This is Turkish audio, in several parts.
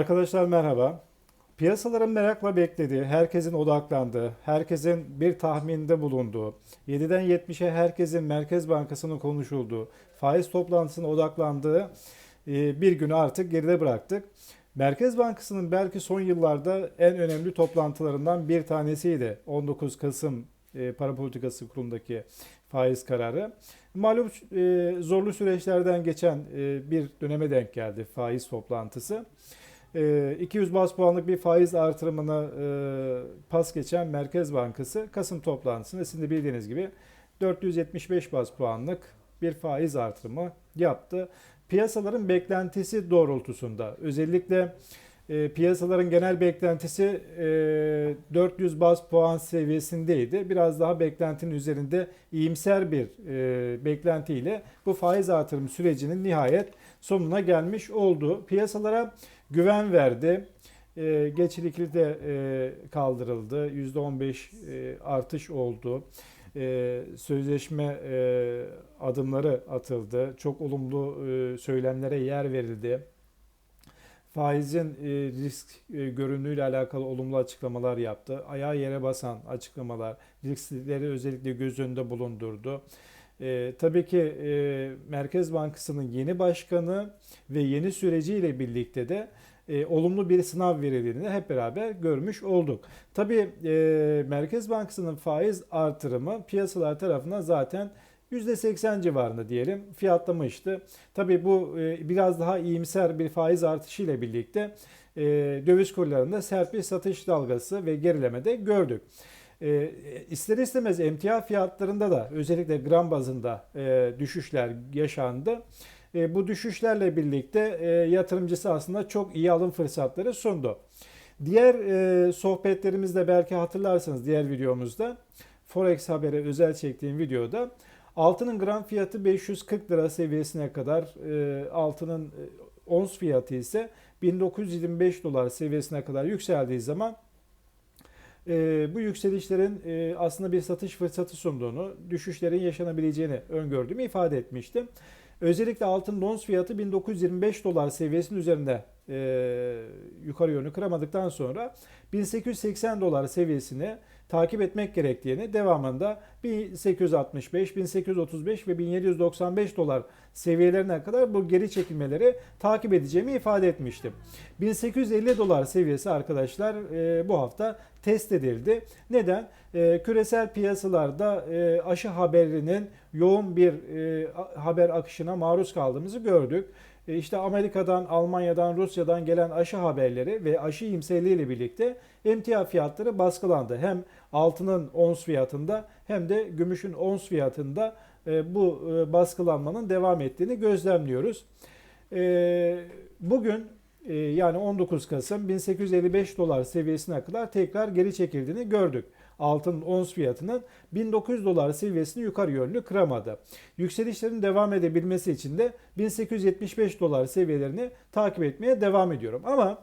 Arkadaşlar merhaba. Piyasaların merakla beklediği, herkesin odaklandığı, herkesin bir tahminde bulunduğu, 7'den 70'e herkesin Merkez Bankası'nın konuşulduğu, faiz toplantısına odaklandığı e, bir günü artık geride bıraktık. Merkez Bankası'nın belki son yıllarda en önemli toplantılarından bir tanesiydi. 19 Kasım e, Para Politikası Kurulu'ndaki faiz kararı. Malum e, zorlu süreçlerden geçen bir döneme denk geldi faiz toplantısı. 200 bas puanlık bir faiz artırımına pas geçen Merkez Bankası Kasım toplantısında sizin de bildiğiniz gibi 475 bas puanlık bir faiz artırımı yaptı. Piyasaların beklentisi doğrultusunda özellikle piyasaların genel beklentisi 400 bas puan seviyesindeydi. Biraz daha beklentinin üzerinde iyimser bir beklentiyle bu faiz artırım sürecinin nihayet sonuna gelmiş oldu. Piyasalara güven verdi. E, geçilikli de e, kaldırıldı. %15 e, artış oldu. E, sözleşme e, adımları atıldı. Çok olumlu e, söylemlere yer verildi. Faizin e, risk e, görünümüyle alakalı olumlu açıklamalar yaptı. Ayağı yere basan açıklamalar, riskleri özellikle göz önünde bulundurdu. E, tabii ki e, Merkez Bankası'nın yeni başkanı ve yeni süreciyle birlikte de e, olumlu bir sınav verildiğini hep beraber görmüş olduk. Tabii e, Merkez Bankası'nın faiz artırımı piyasalar tarafından zaten %80 civarında diyelim fiyatlamıştı. Tabii bu e, biraz daha iyimser bir faiz artışı ile birlikte e, döviz kurlarında sert bir satış dalgası ve gerileme de gördük. E, ister istemez emtia fiyatlarında da özellikle gram bazında e, düşüşler yaşandı. E, bu düşüşlerle birlikte e, yatırımcısı aslında çok iyi alım fırsatları sundu. Diğer e, sohbetlerimizde belki hatırlarsınız diğer videomuzda Forex habere özel çektiğim videoda altının gram fiyatı 540 lira seviyesine kadar e, altının e, ons fiyatı ise 1925 dolar seviyesine kadar yükseldiği zaman e, bu yükselişlerin e, aslında bir satış fırsatı sunduğunu, düşüşlerin yaşanabileceğini öngördüğümü ifade etmiştim. Özellikle altın ons fiyatı 1925 dolar seviyesinin üzerinde e, yukarı yönlü kıramadıktan sonra 1880 dolar seviyesini takip etmek gerektiğini devamında 1865, 1835 ve 1795 dolar seviyelerine kadar bu geri çekilmeleri takip edeceğimi ifade etmiştim. 1850 dolar seviyesi arkadaşlar e, bu hafta test edildi. Neden? E, küresel piyasalarda e, aşı haberinin yoğun bir haber akışına maruz kaldığımızı gördük. E, işte Amerika'dan, Almanya'dan, Rusya'dan gelen aşı haberleri ve aşı iyimserliği ile birlikte emtia fiyatları baskılandı. Hem altının ons fiyatında hem de gümüşün ons fiyatında e, bu e, baskılanmanın devam ettiğini gözlemliyoruz. Bugün yani 19 Kasım 1855 dolar seviyesine kadar tekrar geri çekildiğini gördük altın ons fiyatının 1900 dolar seviyesini yukarı yönlü kıramadı. Yükselişlerin devam edebilmesi için de 1875 dolar seviyelerini takip etmeye devam ediyorum. Ama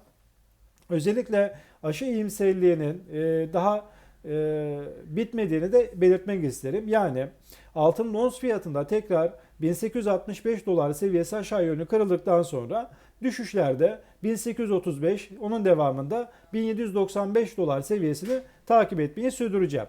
özellikle aşı iyimserliğinin e, daha e, bitmediğini de belirtmek isterim. Yani altın ons fiyatında tekrar 1865 dolar seviyesi aşağı yönlü kırıldıktan sonra düşüşlerde 1835 onun devamında 1795 dolar seviyesini takip etmeyi sürdüreceğim.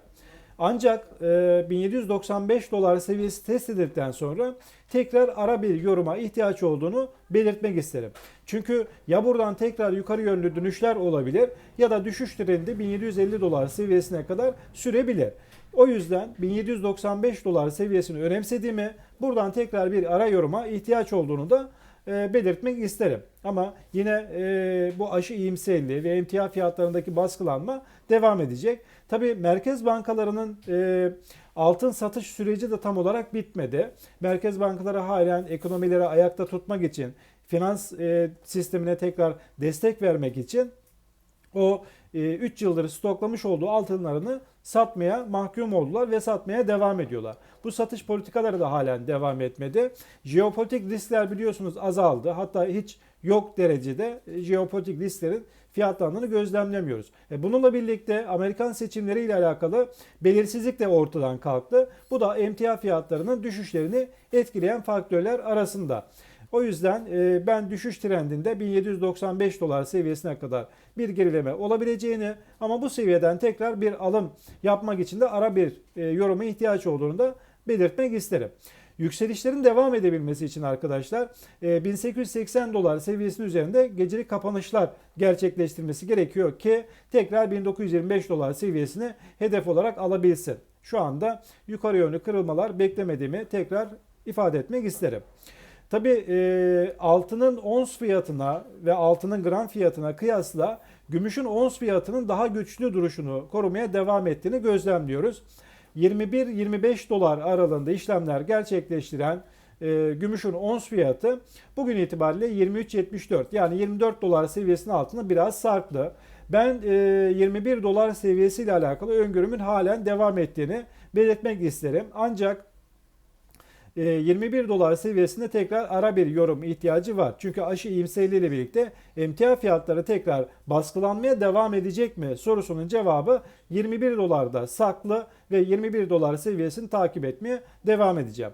Ancak e, 1795 dolar seviyesi test edildikten sonra tekrar ara bir yoruma ihtiyaç olduğunu belirtmek isterim. Çünkü ya buradan tekrar yukarı yönlü dönüşler olabilir ya da düşüş trendi 1750 dolar seviyesine kadar sürebilir. O yüzden 1795 dolar seviyesini önemsediğimi buradan tekrar bir ara yoruma ihtiyaç olduğunu da e, belirtmek isterim. Ama yine e, bu aşı iyimserliği ve emtia fiyatlarındaki baskılanma devam edecek. Tabii merkez bankalarının e, altın satış süreci de tam olarak bitmedi. Merkez bankaları halen ekonomileri ayakta tutmak için, finans e, sistemine tekrar destek vermek için o 3 yıldır stoklamış olduğu altınlarını satmaya mahkum oldular ve satmaya devam ediyorlar. Bu satış politikaları da halen devam etmedi. Jeopolitik riskler biliyorsunuz azaldı. Hatta hiç yok derecede jeopolitik risklerin fiyatlandığını gözlemlemiyoruz. E bununla birlikte Amerikan seçimleri ile alakalı belirsizlik de ortadan kalktı. Bu da emtia fiyatlarının düşüşlerini etkileyen faktörler arasında. O yüzden e, ben düşüş trendinde 1795 dolar seviyesine kadar bir gerileme olabileceğini ama bu seviyeden tekrar bir alım yapmak için de ara bir e, yoruma ihtiyaç olduğunu da belirtmek isterim. Yükselişlerin devam edebilmesi için arkadaşlar e, 1880 dolar seviyesinin üzerinde gecelik kapanışlar gerçekleştirmesi gerekiyor ki tekrar 1925 dolar seviyesini hedef olarak alabilsin. Şu anda yukarı yönlü kırılmalar beklemediğimi tekrar ifade etmek isterim. Tabi e, altının ons fiyatına ve altının gram fiyatına kıyasla gümüşün ons fiyatının daha güçlü duruşunu korumaya devam ettiğini gözlemliyoruz. 21-25 dolar aralığında işlemler gerçekleştiren e, gümüşün ons fiyatı bugün itibariyle 23.74 yani 24 dolar seviyesinin altında biraz sarktı. Ben e, 21 dolar seviyesiyle alakalı öngörümün halen devam ettiğini belirtmek isterim. Ancak 21 e, dolar seviyesinde tekrar ara bir yorum ihtiyacı var. Çünkü aşı iyimserliğiyle birlikte emtia fiyatları tekrar baskılanmaya devam edecek mi sorusunun cevabı 21 dolarda saklı ve 21 dolar seviyesini takip etmeye devam edeceğim.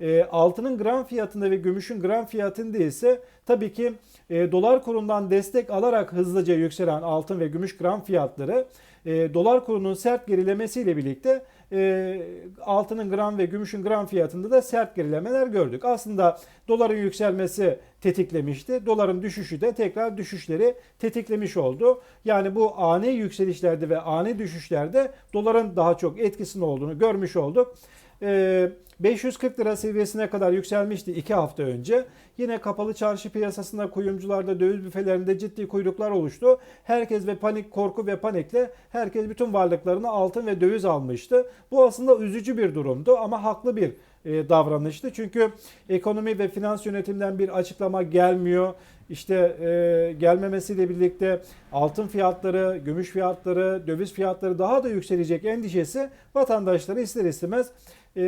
E, altının gram fiyatında ve gümüşün gram fiyatında ise tabii ki e, dolar kurundan destek alarak hızlıca yükselen altın ve gümüş gram fiyatları e, dolar kurunun sert gerilemesiyle birlikte e, altının gram ve gümüşün gram fiyatında da sert gerilemeler gördük. Aslında doların yükselmesi tetiklemişti. Doların düşüşü de tekrar düşüşleri tetiklemiş oldu. Yani bu ani yükselişlerde ve ani düşüşlerde doların daha çok etkisinin olduğunu görmüş olduk. 540 lira seviyesine kadar yükselmişti 2 hafta önce. Yine kapalı çarşı piyasasında kuyumcularda döviz büfelerinde ciddi kuyruklar oluştu. Herkes ve panik, korku ve panikle herkes bütün varlıklarını altın ve döviz almıştı. Bu aslında üzücü bir durumdu ama haklı bir e, davranıştı. Çünkü ekonomi ve finans yönetimden bir açıklama gelmiyor. İşte e, gelmemesiyle birlikte altın fiyatları, gümüş fiyatları, döviz fiyatları daha da yükselecek endişesi vatandaşları ister istemez e,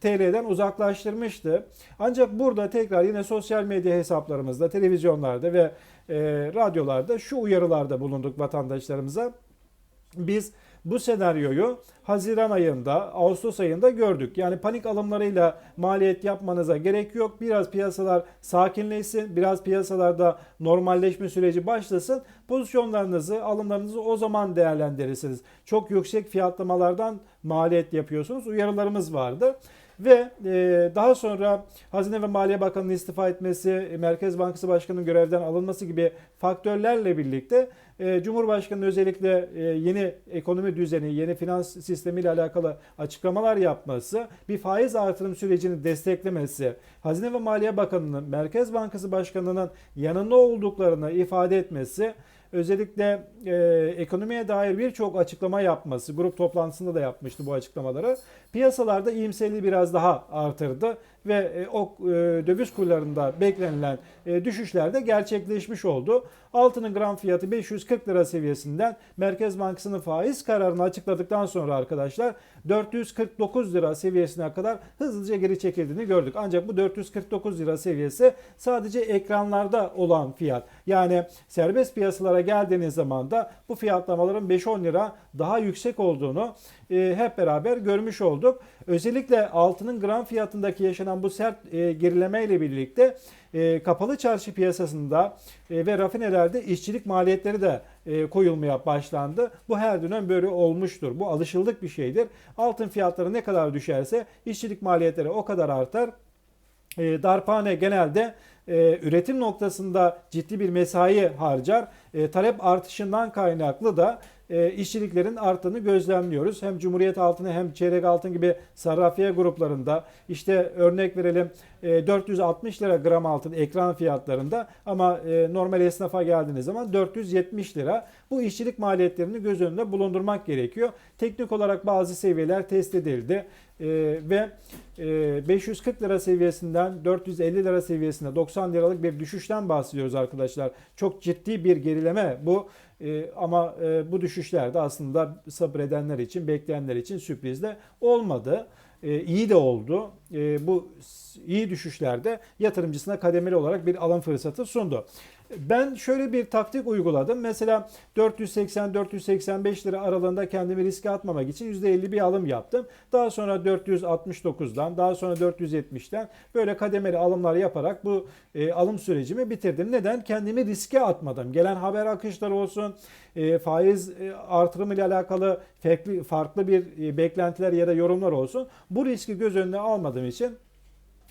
TL'den uzaklaştırmıştı. Ancak burada tekrar yine sosyal medya hesaplarımızda, televizyonlarda ve e, radyolarda şu uyarılarda bulunduk vatandaşlarımıza. Biz bu senaryoyu Haziran ayında, Ağustos ayında gördük. Yani panik alımlarıyla maliyet yapmanıza gerek yok. Biraz piyasalar sakinleşsin, biraz piyasalarda normalleşme süreci başlasın. Pozisyonlarınızı, alımlarınızı o zaman değerlendirirsiniz. Çok yüksek fiyatlamalardan maliyet yapıyorsunuz. Uyarılarımız vardı. Ve e, daha sonra Hazine ve Maliye Bakanı'nın istifa etmesi, Merkez Bankası Başkanı'nın görevden alınması gibi faktörlerle birlikte e, Cumhurbaşkanı özellikle e, yeni ekonomi düzeni, yeni finans sistemiyle alakalı açıklamalar yapması, bir faiz artırım sürecini desteklemesi, Hazine ve Maliye Bakanı'nın, Merkez Bankası Başkanı'nın yanında olduklarını ifade etmesi, özellikle e, ekonomiye dair birçok açıklama yapması, grup toplantısında da yapmıştı bu açıklamaları. Piyasalarda iyimserliği biraz daha artırdı ve e, o e, döviz kurlarında beklenilen e, düşüşler de gerçekleşmiş oldu. Altının gram fiyatı 540 lira seviyesinden Merkez Bankası'nın faiz kararını açıkladıktan sonra arkadaşlar 449 lira seviyesine kadar hızlıca geri çekildiğini gördük. Ancak bu 449 lira seviyesi sadece ekranlarda olan fiyat. Yani serbest piyasalara geldiğiniz zaman da bu fiyatlamaların 5-10 lira daha yüksek olduğunu e, hep beraber görmüş olduk. Özellikle altının gram fiyatındaki yaşanan bu sert e, gerileme ile birlikte e, kapalı çarşı piyasasında e, ve rafinelerde işçilik maliyetleri de koyulmaya başlandı. Bu her dönem böyle olmuştur. Bu alışıldık bir şeydir. Altın fiyatları ne kadar düşerse işçilik maliyetleri o kadar artar. E, darphane genelde üretim noktasında ciddi bir mesai harcar. Talep artışından kaynaklı da e, işçiliklerin arttığını gözlemliyoruz. Hem Cumhuriyet altını hem çeyrek altın gibi sarrafiye gruplarında işte örnek verelim e, 460 lira gram altın ekran fiyatlarında ama e, normal esnafa geldiğiniz zaman 470 lira. Bu işçilik maliyetlerini göz önünde bulundurmak gerekiyor. Teknik olarak bazı seviyeler test edildi. Ee, ve e, 540 lira seviyesinden 450 lira seviyesine 90 liralık bir düşüşten bahsediyoruz arkadaşlar. Çok ciddi bir gerileme bu e, ama e, bu düşüşler de aslında sabredenler için, bekleyenler için sürpriz de olmadı. E, iyi de oldu. E, bu iyi düşüşlerde yatırımcısına kademeli olarak bir alım fırsatı sundu. Ben şöyle bir taktik uyguladım. Mesela 480-485 lira aralığında kendimi riske atmamak için %50 bir alım yaptım. Daha sonra 469'dan, daha sonra 470'ten böyle kademeli alımlar yaparak bu e, alım sürecimi bitirdim. Neden? Kendimi riske atmadım. Gelen haber akışları olsun, e, faiz e, artırımı ile alakalı farklı, farklı bir e, beklentiler ya da yorumlar olsun. Bu riski göz önüne almadığım için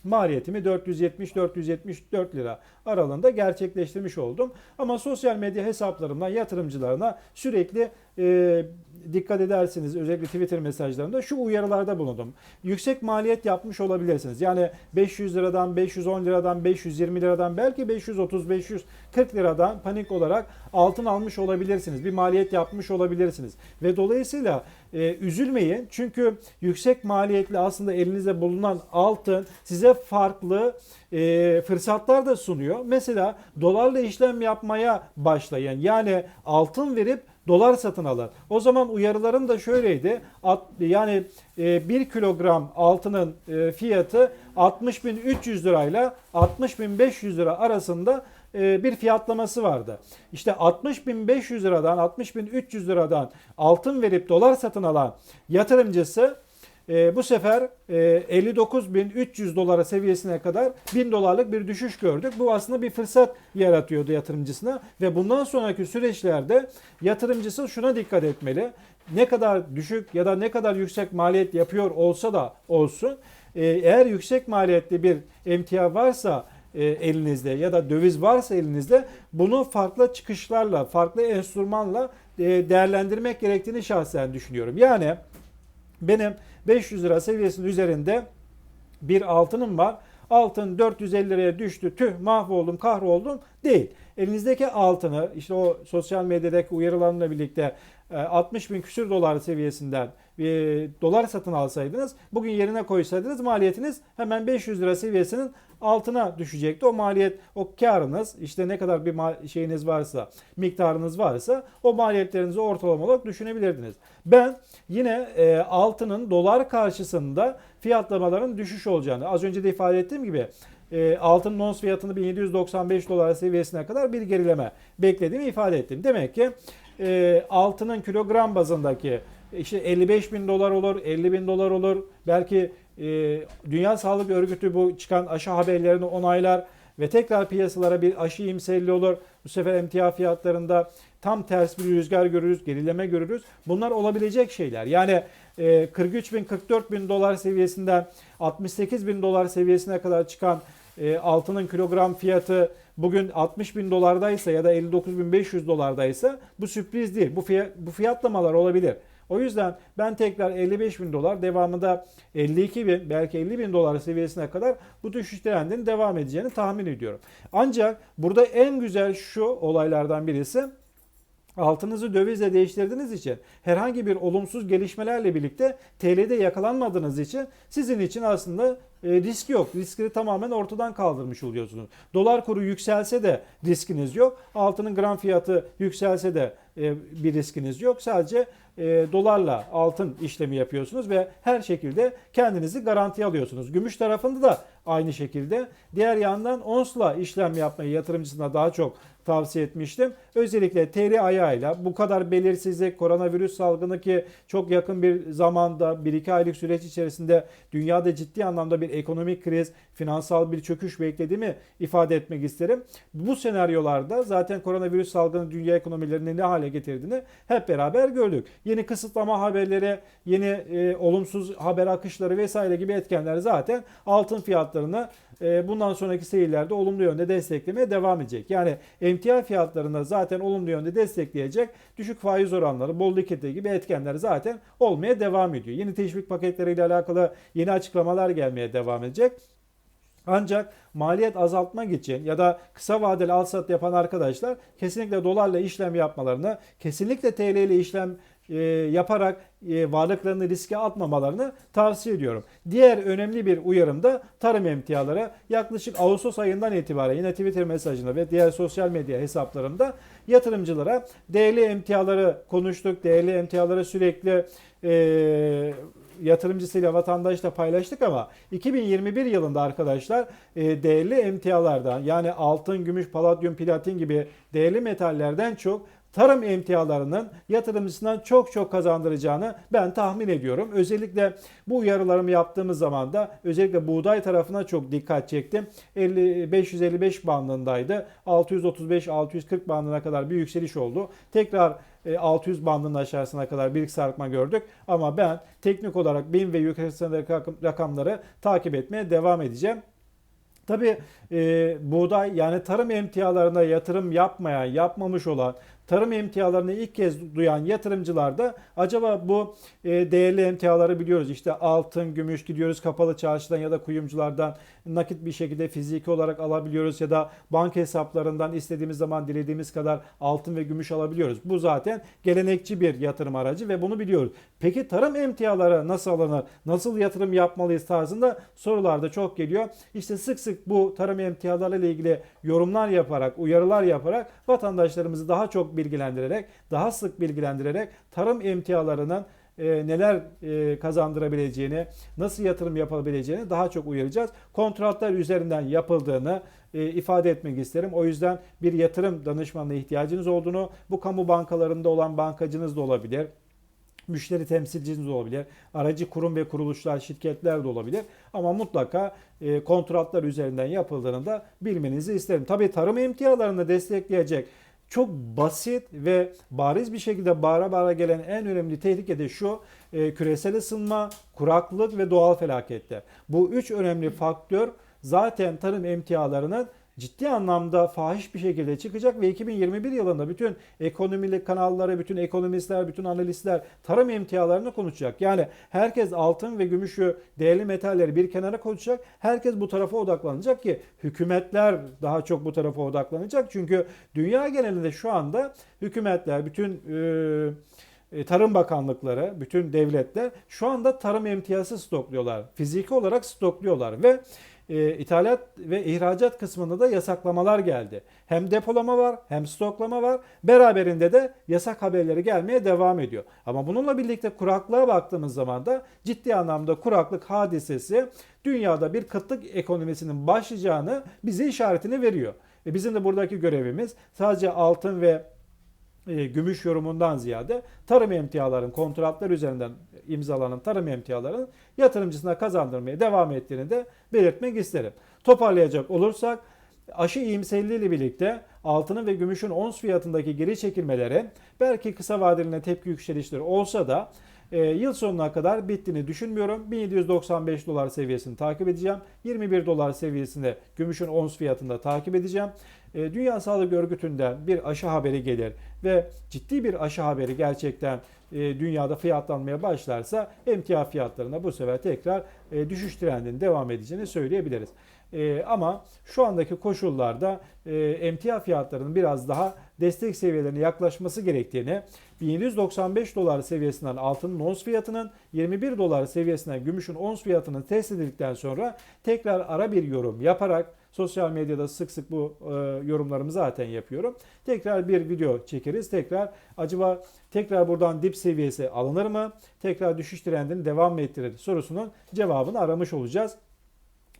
maliyetimi 470-474 lira aralığında gerçekleştirmiş oldum. Ama sosyal medya hesaplarımdan yatırımcılarına sürekli e, dikkat edersiniz özellikle Twitter mesajlarımda şu uyarılarda bulundum. Yüksek maliyet yapmış olabilirsiniz. Yani 500 liradan, 510 liradan, 520 liradan belki 530-540 liradan panik olarak altın almış olabilirsiniz. Bir maliyet yapmış olabilirsiniz. Ve dolayısıyla e, üzülmeyin. Çünkü yüksek maliyetli aslında elinizde bulunan altın size farklı e, fırsatlar da sunuyor. Mesela dolarla işlem yapmaya başlayın. Yani altın verip dolar satın alın. O zaman uyarılarım da şöyleydi. At, yani e, 1 kilogram altının e, fiyatı 60.300 lirayla 60.500 lira arasında e, bir fiyatlaması vardı. İşte 60.500 liradan 60.300 liradan altın verip dolar satın alan yatırımcısı e, bu sefer e, 59.300 dolara seviyesine kadar 1000 dolarlık bir düşüş gördük. Bu aslında bir fırsat yaratıyordu yatırımcısına ve bundan sonraki süreçlerde yatırımcısı şuna dikkat etmeli. Ne kadar düşük ya da ne kadar yüksek maliyet yapıyor olsa da olsun e, eğer yüksek maliyetli bir emtia varsa e, elinizde ya da döviz varsa elinizde bunu farklı çıkışlarla, farklı enstrümanla e, değerlendirmek gerektiğini şahsen düşünüyorum. Yani benim 500 lira seviyesinin üzerinde bir altınım var. Altın 450 liraya düştü. Tüh mahvoldum, kahroldum değil. Elinizdeki altını işte o sosyal medyadaki uyarılarla birlikte 60 bin küsür dolar seviyesinden dolar satın alsaydınız bugün yerine koysaydınız maliyetiniz hemen 500 lira seviyesinin altına düşecekti. O maliyet, o karınız işte ne kadar bir şeyiniz varsa, miktarınız varsa o maliyetlerinizi ortalama olarak düşünebilirdiniz. Ben yine e, altının dolar karşısında fiyatlamaların düşüş olacağını az önce de ifade ettiğim gibi e, altın ons fiyatını 1795 dolar seviyesine kadar bir gerileme beklediğimi ifade ettim. Demek ki e, altının kilogram bazındaki işte 55 bin dolar olur, 50 bin dolar olur. Belki e, Dünya Sağlık Örgütü bu çıkan aşı haberlerini onaylar ve tekrar piyasalara bir aşı imselli olur. Bu sefer emtia fiyatlarında tam ters bir rüzgar görürüz, gerileme görürüz. Bunlar olabilecek şeyler. Yani e, 43 bin, 44 bin dolar seviyesinden 68 bin dolar seviyesine kadar çıkan e, altının kilogram fiyatı bugün 60 bin dolardaysa ya da 59 bin 500 dolardaysa bu sürpriz değil. Bu, fiyat, bu fiyatlamalar olabilir. O yüzden ben tekrar 55 bin dolar devamında 52 bin belki 50 bin dolar seviyesine kadar bu düşüş trendinin devam edeceğini tahmin ediyorum. Ancak burada en güzel şu olaylardan birisi altınızı dövizle değiştirdiğiniz için herhangi bir olumsuz gelişmelerle birlikte TL'de yakalanmadığınız için sizin için aslında e, risk yok. Riskleri tamamen ortadan kaldırmış oluyorsunuz. Dolar kuru yükselse de riskiniz yok. Altının gram fiyatı yükselse de e, bir riskiniz yok. Sadece e, dolarla altın işlemi yapıyorsunuz ve her şekilde kendinizi garantiye alıyorsunuz. Gümüş tarafında da aynı şekilde. Diğer yandan onsla işlem yapmayı yatırımcısına daha çok tavsiye etmiştim. Özellikle TL ayağıyla bu kadar belirsizlik, koronavirüs salgını ki çok yakın bir zamanda 1-2 aylık süreç içerisinde dünyada ciddi anlamda bir ekonomik kriz, finansal bir çöküş beklediğimi ifade etmek isterim. Bu senaryolarda zaten koronavirüs salgını dünya ekonomilerini ne hale getirdiğini hep beraber gördük. Yeni kısıtlama haberleri, yeni e, olumsuz haber akışları vesaire gibi etkenler zaten altın fiyatlarını bundan sonraki seyirlerde olumlu yönde desteklemeye devam edecek. Yani emtia fiyatlarında zaten olumlu yönde destekleyecek düşük faiz oranları, bol likidite gibi etkenler zaten olmaya devam ediyor. Yeni teşvik paketleriyle alakalı yeni açıklamalar gelmeye devam edecek. Ancak maliyet azaltmak için ya da kısa vadeli al sat yapan arkadaşlar kesinlikle dolarla işlem yapmalarını, kesinlikle TL ile işlem e, yaparak e, varlıklarını riske atmamalarını tavsiye ediyorum. Diğer önemli bir uyarım da tarım emtiaları yaklaşık Ağustos ayından itibaren yine Twitter mesajında ve diğer sosyal medya hesaplarımda yatırımcılara değerli emtiaları konuştuk. Değerli emtiaları sürekli e, yatırımcısıyla vatandaşla paylaştık ama 2021 yılında arkadaşlar e, değerli emtialardan yani altın, gümüş, paladyum, platin gibi değerli metallerden çok tarım emtialarının yatırımcısından çok çok kazandıracağını ben tahmin ediyorum. Özellikle bu uyarılarımı yaptığımız zaman da özellikle buğday tarafına çok dikkat çektim. 50, 555 bandındaydı. 635-640 bandına kadar bir yükseliş oldu. Tekrar 600 bandının aşağısına kadar bir sarkma gördük. Ama ben teknik olarak 1000 ve yukarısındaki rakam- rakamları takip etmeye devam edeceğim. Tabii e, buğday yani tarım emtialarına yatırım yapmayan, yapmamış olan, tarım emtialarını ilk kez duyan yatırımcılar da acaba bu e, değerli emtiaları biliyoruz. İşte altın, gümüş gidiyoruz kapalı çarşıdan ya da kuyumculardan nakit bir şekilde fiziki olarak alabiliyoruz ya da banka hesaplarından istediğimiz zaman dilediğimiz kadar altın ve gümüş alabiliyoruz. Bu zaten gelenekçi bir yatırım aracı ve bunu biliyoruz. Peki tarım emtiaları nasıl alınır? Nasıl yatırım yapmalıyız tarzında sorular da çok geliyor. İşte sık sık bu tarım emtiaları ile ilgili yorumlar yaparak, uyarılar yaparak vatandaşlarımızı daha çok bilgilendirerek, daha sık bilgilendirerek tarım emtialarının e, neler e, kazandırabileceğini, nasıl yatırım yapabileceğini daha çok uyaracağız. Kontratlar üzerinden yapıldığını e, ifade etmek isterim. O yüzden bir yatırım danışmanına ihtiyacınız olduğunu, bu kamu bankalarında olan bankacınız da olabilir müşteri temsilciniz olabilir, aracı kurum ve kuruluşlar, şirketler de olabilir. Ama mutlaka e, kontratlar üzerinden yapıldığını da bilmenizi isterim. Tabii tarım emtialarını destekleyecek çok basit ve bariz bir şekilde bağıra bağıra gelen en önemli tehlike de şu e, küresel ısınma, kuraklık ve doğal felaketler. Bu üç önemli faktör zaten tarım emtialarının ciddi anlamda fahiş bir şekilde çıkacak ve 2021 yılında bütün ekonomili kanalları, bütün ekonomistler, bütün analistler tarım emtialarını konuşacak. Yani herkes altın ve gümüşü, değerli metalleri bir kenara koyacak. Herkes bu tarafa odaklanacak ki hükümetler daha çok bu tarafa odaklanacak. Çünkü dünya genelinde şu anda hükümetler, bütün e, Tarım Bakanlıkları, bütün devletler şu anda tarım emtiyası stokluyorlar. Fiziki olarak stokluyorlar ve e, ithalat ve ihracat kısmında da yasaklamalar geldi. Hem depolama var hem stoklama var. Beraberinde de yasak haberleri gelmeye devam ediyor. Ama bununla birlikte kuraklığa baktığımız zaman da ciddi anlamda kuraklık hadisesi dünyada bir kıtlık ekonomisinin başlayacağını bize işaretini veriyor. E bizim de buradaki görevimiz sadece altın ve e, gümüş yorumundan ziyade tarım emtiaların kontratlar üzerinden imzalanan tarım emtiaların yatırımcısına kazandırmaya devam ettiğini de belirtmek isterim. Toparlayacak olursak aşı iyimserliği birlikte altının ve gümüşün ons fiyatındaki geri çekilmeleri belki kısa vadeli tepki yükselişleri olsa da e, yıl sonuna kadar bittiğini düşünmüyorum. 1795 dolar seviyesini takip edeceğim. 21 dolar seviyesinde gümüşün ons fiyatında takip edeceğim. E, Dünya Sağlık Örgütü'nden bir aşı haberi gelir ve ciddi bir aşı haberi gerçekten dünyada fiyatlanmaya başlarsa emtia fiyatlarına bu sefer tekrar e, düşüş trendinin devam edeceğini söyleyebiliriz. E, ama şu andaki koşullarda e, emtia fiyatlarının biraz daha destek seviyelerine yaklaşması gerektiğini, 1795 dolar seviyesinden altının ons fiyatının 21 dolar seviyesinden gümüşün ons fiyatının test edildikten sonra tekrar ara bir yorum yaparak sosyal medyada sık sık bu e, yorumlarımı zaten yapıyorum. Tekrar bir video çekeriz. Tekrar acaba tekrar buradan dip seviyesi alınır mı? Tekrar düşüş trendini devam mı ettirir sorusunun cevabını aramış olacağız.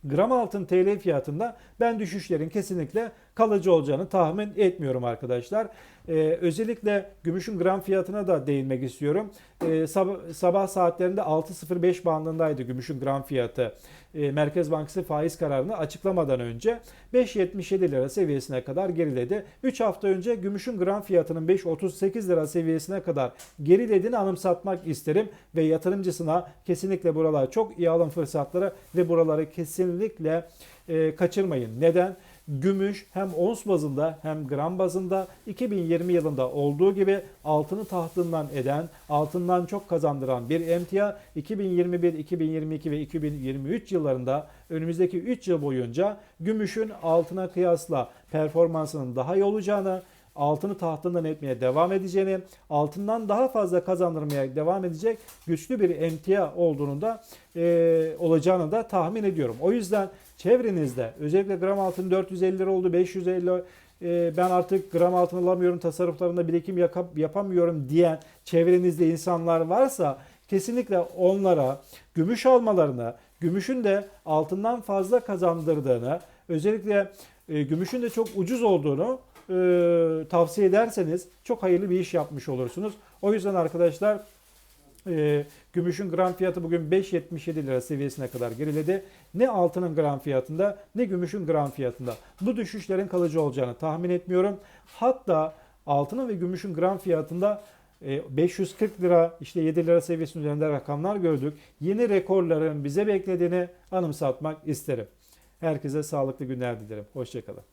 Gram altın TL fiyatında ben düşüşlerin kesinlikle kalıcı olacağını tahmin etmiyorum arkadaşlar. Ee, özellikle gümüşün gram fiyatına da değinmek istiyorum. Ee, sabah, sabah saatlerinde 6.05 bandındaydı gümüşün gram fiyatı. Ee, Merkez Bankası faiz kararını açıklamadan önce 5.77 lira seviyesine kadar geriledi. 3 hafta önce gümüşün gram fiyatının 5.38 lira seviyesine kadar gerilediğini anımsatmak isterim ve yatırımcısına kesinlikle buralar çok iyi alım fırsatları ve buraları kesinlikle e, kaçırmayın. Neden? Gümüş hem ons bazında hem gram bazında 2020 yılında olduğu gibi altını tahtından eden, altından çok kazandıran bir emtia 2021, 2022 ve 2023 yıllarında önümüzdeki 3 yıl boyunca gümüşün altına kıyasla performansının daha iyi olacağını, altını tahtından etmeye devam edeceğini, altından daha fazla kazandırmaya devam edecek güçlü bir emtia olduğunu da e, olacağını da tahmin ediyorum. O yüzden çevrenizde özellikle gram altın 450 lira oldu 550 e, ben artık gram altın alamıyorum tasarruflarında birikim yap- yapamıyorum diyen çevrenizde insanlar varsa kesinlikle onlara gümüş almalarını, gümüşün de altından fazla kazandırdığını, özellikle e, gümüşün de çok ucuz olduğunu e, tavsiye ederseniz çok hayırlı bir iş yapmış olursunuz. O yüzden arkadaşlar e, gümüşün gram fiyatı bugün 5.77 lira seviyesine kadar geriledi. Ne altının gram fiyatında ne gümüşün gram fiyatında. Bu düşüşlerin kalıcı olacağını tahmin etmiyorum. Hatta altının ve gümüşün gram fiyatında e, 540 lira işte 7 lira seviyesinin üzerinde rakamlar gördük. Yeni rekorların bize beklediğini anımsatmak isterim. Herkese sağlıklı günler dilerim. Hoşçakalın.